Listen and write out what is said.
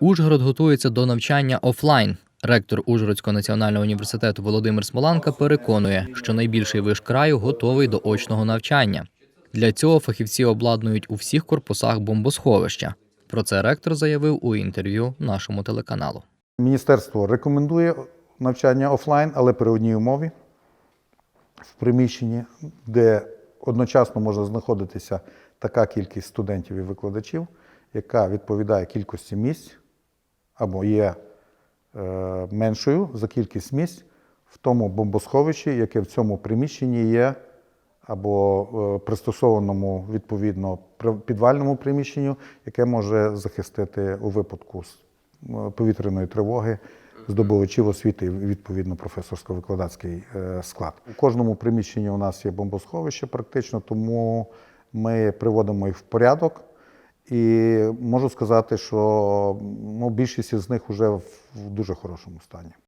Ужгород готується до навчання офлайн. Ректор Ужгородського національного університету Володимир Смоланка переконує, що найбільший виш краю готовий до очного навчання. Для цього фахівці обладнують у всіх корпусах бомбосховища. Про це ректор заявив у інтерв'ю нашому телеканалу. Міністерство рекомендує навчання офлайн, але при одній умові в приміщенні, де одночасно може знаходитися така кількість студентів і викладачів, яка відповідає кількості місць або є е, меншою за кількість місць в тому бомбосховищі, яке в цьому приміщенні є, або е, пристосованому відповідно підвальному приміщенню, яке може захистити у випадку с- повітряної тривоги здобувачів освіти відповідно професорсько-викладацький е, склад. У кожному приміщенні у нас є бомбосховище практично, тому ми приводимо їх в порядок. І можу сказати, що ну, більшість із них вже в дуже хорошому стані.